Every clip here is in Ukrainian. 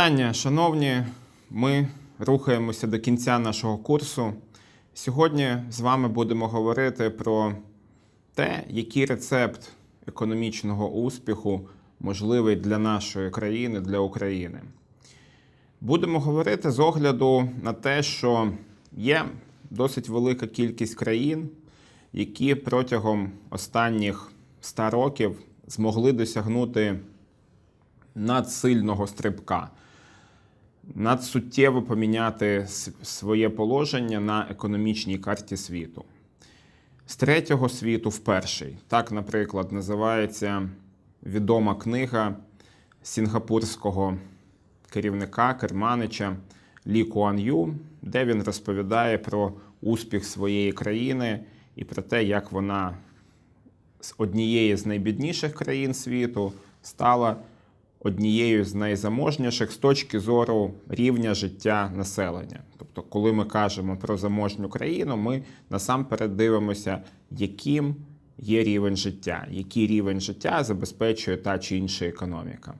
Вітання, шановні. Ми рухаємося до кінця нашого курсу. Сьогодні з вами будемо говорити про те, який рецепт економічного успіху можливий для нашої країни, для України. Будемо говорити з огляду на те, що є досить велика кількість країн, які протягом останніх 100 років змогли досягнути надсильного стрибка, надсуттєво поміняти своє положення на економічній карті світу. З третього світу в перший. Так, наприклад, називається відома книга сінгапурського керівника Керманича Лі Куан Ю, де він розповідає про успіх своєї країни і про те, як вона з однієї з найбідніших країн світу стала однією з найзаможніших з точки зору рівня життя населення. Тобто, коли ми кажемо про заможню країну, ми насамперед дивимося, яким є рівень життя, який рівень життя забезпечує та чи інша економіка.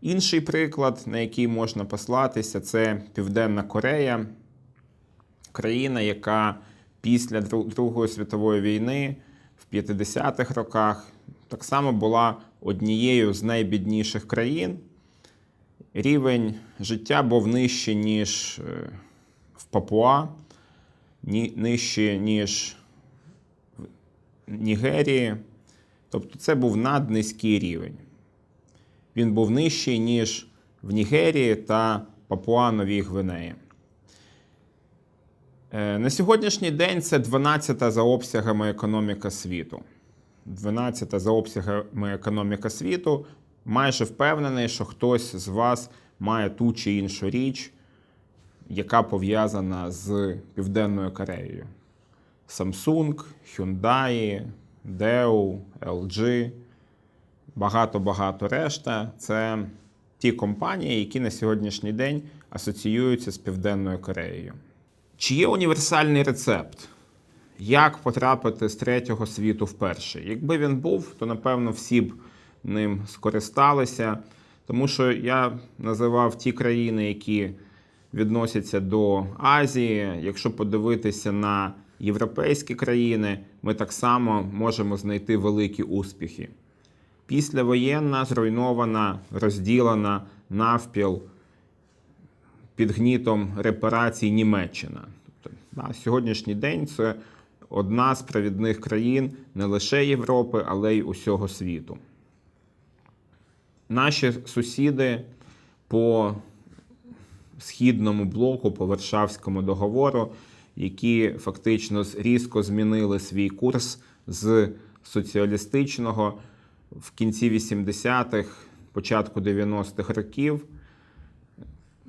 Інший приклад, на який можна послатися, це Південна Корея, країна, яка після Другої світової війни в 50-х роках так само була однією з найбідніших країн. Рівень життя був нижчий, ніж е, в Папуа, нижчий, ніж в Нігерії. Тобто це був наднизький рівень. Він був нижчий, ніж в Нігерії та Папуа Новій Гвинеї. Е, На сьогоднішній день це 12-та за обсягами економіка світу. 12-та за обсягами економіка світу. Майже впевнений, що хтось з вас має ту чи іншу річ, яка пов'язана з Південною Кореєю. Samsung, Hyundai, Dell, LG, багато-багато решта. Це ті компанії, які на сьогоднішній день асоціюються з Південною Кореєю. Чи є універсальний рецепт? Як потрапити з третього світу в перший? Якби він був, то напевно всі б ним скористалися. Тому що я називав ті країни, які відносяться до Азії. Якщо подивитися на європейські країни, ми так само можемо знайти великі успіхи. Післявоєнна, зруйнована, розділена навпіл під гнітом репарацій Німеччина. Тобто, на сьогоднішній день це одна з провідних країн не лише Європи, але й усього світу. Наші сусіди по східному блоку, по Варшавському договору, які фактично різко змінили свій курс з соціалістичного в кінці 80-х, початку 90-х років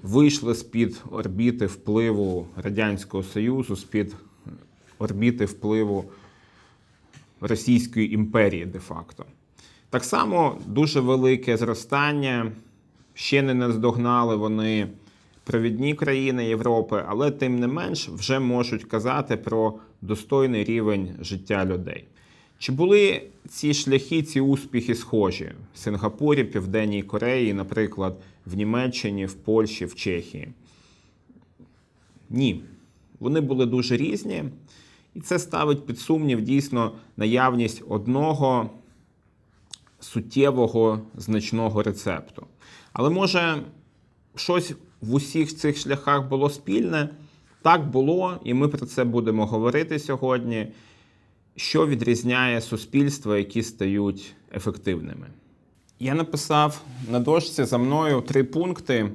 вийшли з-під орбіти впливу Радянського Союзу, з-під орбіти впливу Російської імперії де-факто. Так само дуже велике зростання. Ще не наздогнали вони провідні країни Європи, але тим не менш вже можуть казати про достойний рівень життя людей. Чи були ці шляхи, ці успіхи схожі в Сингапурі, Південній Кореї, наприклад, в Німеччині, в Польщі, в Чехії? Ні. Вони були дуже різні, і це ставить під сумнів дійсно наявність одного суттєвого значного рецепту. Але може щось в усіх цих шляхах було спільне? Так було, і ми про це будемо говорити сьогодні. Що відрізняє суспільства, які стають ефективними? Я написав на дошці за мною три пункти,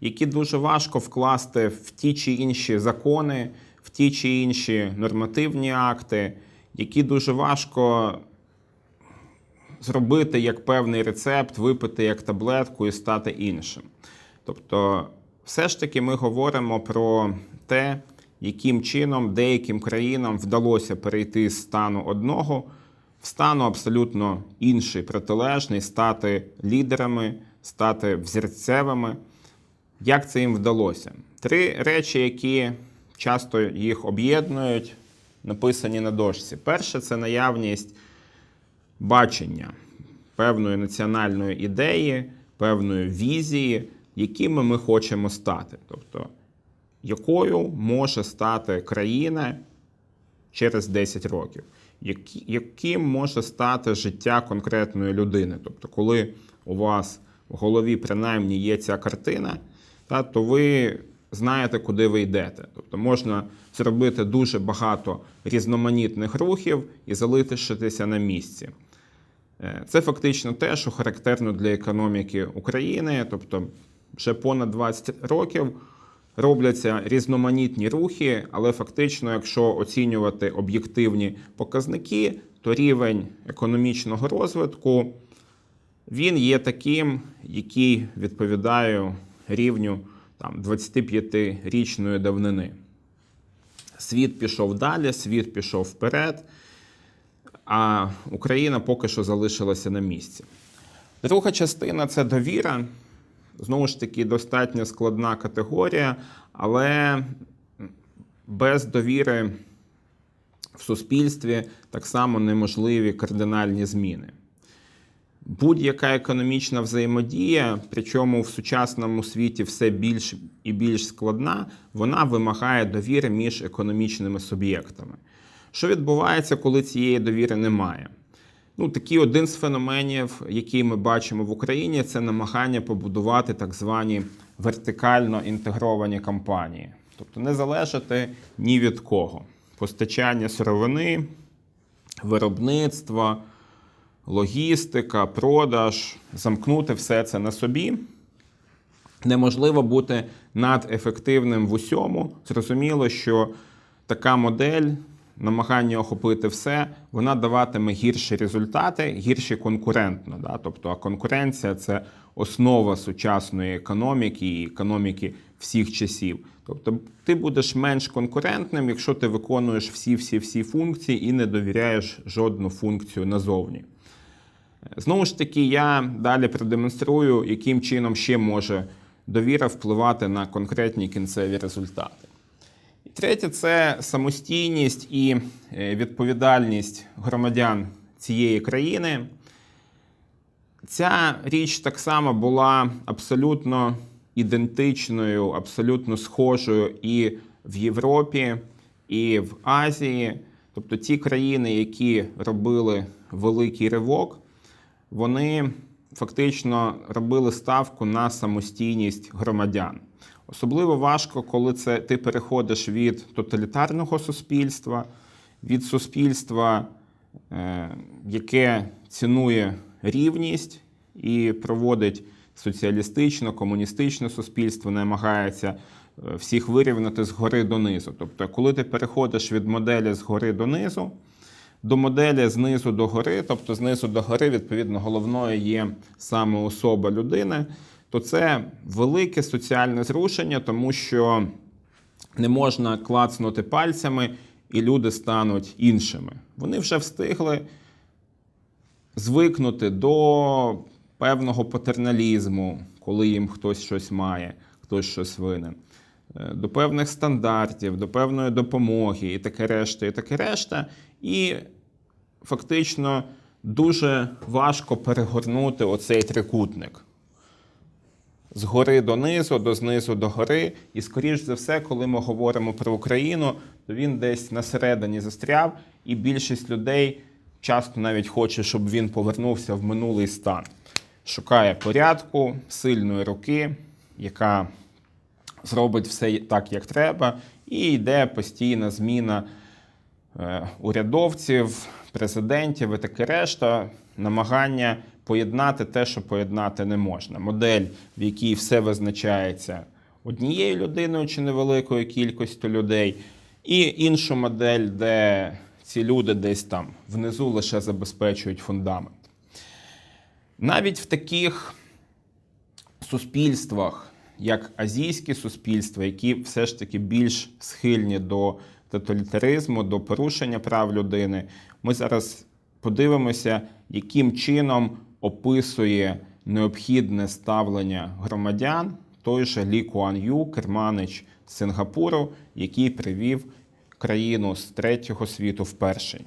які дуже важко вкласти в ті чи інші закони, в ті чи інші нормативні акти, які дуже важко зробити як певний рецепт, випити як таблетку і стати іншим. Тобто, все ж таки ми говоримо про те, яким чином деяким країнам вдалося перейти з стану одного в стану абсолютно інший, протилежний, стати лідерами, стати взірцевими. Як це їм вдалося? Три речі, які часто їх об'єднують, написані на дошці. Перше це наявність бачення певної національної ідеї, певної візії, якими ми хочемо стати. Тобто, якою може стати країна через 10 років, яким може стати життя конкретної людини. Тобто, коли у вас в голові принаймні є ця картина, та, то ви знаєте, куди ви йдете. Тобто можна зробити дуже багато різноманітних рухів і залишитися на місці. Е, Це фактично те, що характерно для економіки України. Тобто, вже понад 20 років робляться різноманітні рухи, але фактично, якщо оцінювати об'єктивні показники, то рівень економічного розвитку він є таким, який відповідає рівню там, 25-річної давнини. Світ пішов далі, світ пішов вперед, а Україна поки що залишилася на місці. Друга частина це довіра. Знову ж таки, достатньо складна категорія, але без довіри в суспільстві так само неможливі кардинальні зміни. Будь-яка економічна взаємодія, причому в сучасному світі все більш і більш складна, вона вимагає довіри між економічними суб'єктами. Що відбувається, коли цієї довіри немає? Ну, такий один з феноменів, який ми бачимо в Україні, це намагання побудувати так звані вертикально інтегровані компанії, тобто не залежати ні від кого. Постачання сировини, виробництва, логістика, продаж, замкнути все це на собі. Неможливо бути надефективним в усьому. Зрозуміло, що така модель намагання охопити все, вона даватиме гірші результати, гірші конкурентно. Да? Тобто, конкуренція це основа сучасної економіки і економіки всіх часів. Тобто, ти будеш менш конкурентним, якщо ти виконуєш всі-всі-всі функції і не довіряєш жодну функцію назовні. Знову ж таки, я далі продемонструю, яким чином ще може довіра впливати на конкретні кінцеві результати. І третє це самостійність і е, відповідальність громадян цієї країни. Ця річ так само була абсолютно ідентичною, абсолютно схожою і в Європі, і в Азії. Тобто ті країни, які робили великий ривок, вони фактично робили ставку на самостійність громадян. Особливо важко, коли це ти переходиш від тоталітарного суспільства, від суспільства, е, яке цінує рівність і проводить соціалістично, комуністичне суспільство, намагається е, всіх вирівняти згори донизу. Тобто, коли ти переходиш від моделі згори донизу, до моделі знизу до гори, тобто знизу до гори, відповідно, головною є саме особа людини, то це велике соціальне зрушення, тому що не можна клацнути пальцями, і люди стануть іншими. Вони вже встигли звикнути до певного патерналізму, коли їм хтось щось має, хтось щось винен, е, до певних стандартів, до певної допомоги і таке решта, і таке решта. І фактично дуже важко перегорнути оцей трикутник. Згори донизу, до знизу до гори. І, скоріш за все, коли ми говоримо про Україну, то він десь на середині застряв, і більшість людей часто навіть хоче, щоб він повернувся в минулий стан. Шукає порядку, сильної руки, яка зробить все так, як треба, і йде постійна зміна урядовців, президентів і таке решта, намагання поєднати те, що поєднати не можна. Модель, в якій все визначається однією людиною чи невеликою кількістю людей, і іншу модель, де ці люди десь там внизу лише забезпечують фундамент. Навіть в таких суспільствах, як азійські суспільства, які все ж таки більш схильні до тоталітаризму, до порушення прав людини, ми зараз подивимося, яким чином описує необхідне ставлення громадян той же Лі Куан Ю, керманич Сингапуру, який привів країну з третього світу в перший.